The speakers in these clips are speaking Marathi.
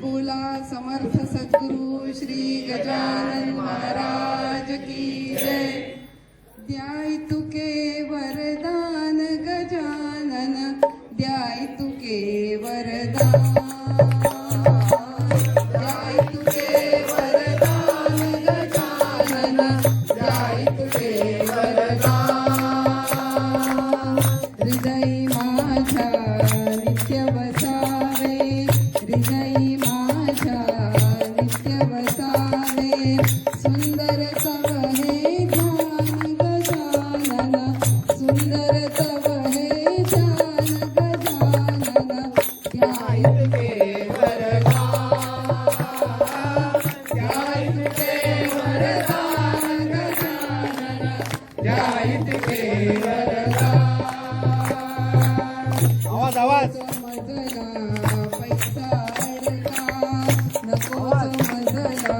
बोला समर्थ सद्गुरु श्री गजानन महाराज की जय. द्याय तुके वरदान गजानन द्याय तुके वरदान 漂 亮 Hallelujah.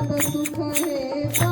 भगत करे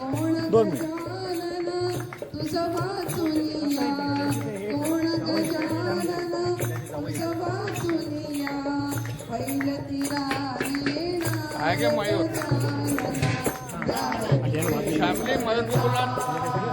दोन मिनिट. काय काय माहिती होत फॅमिली मदत बोलणार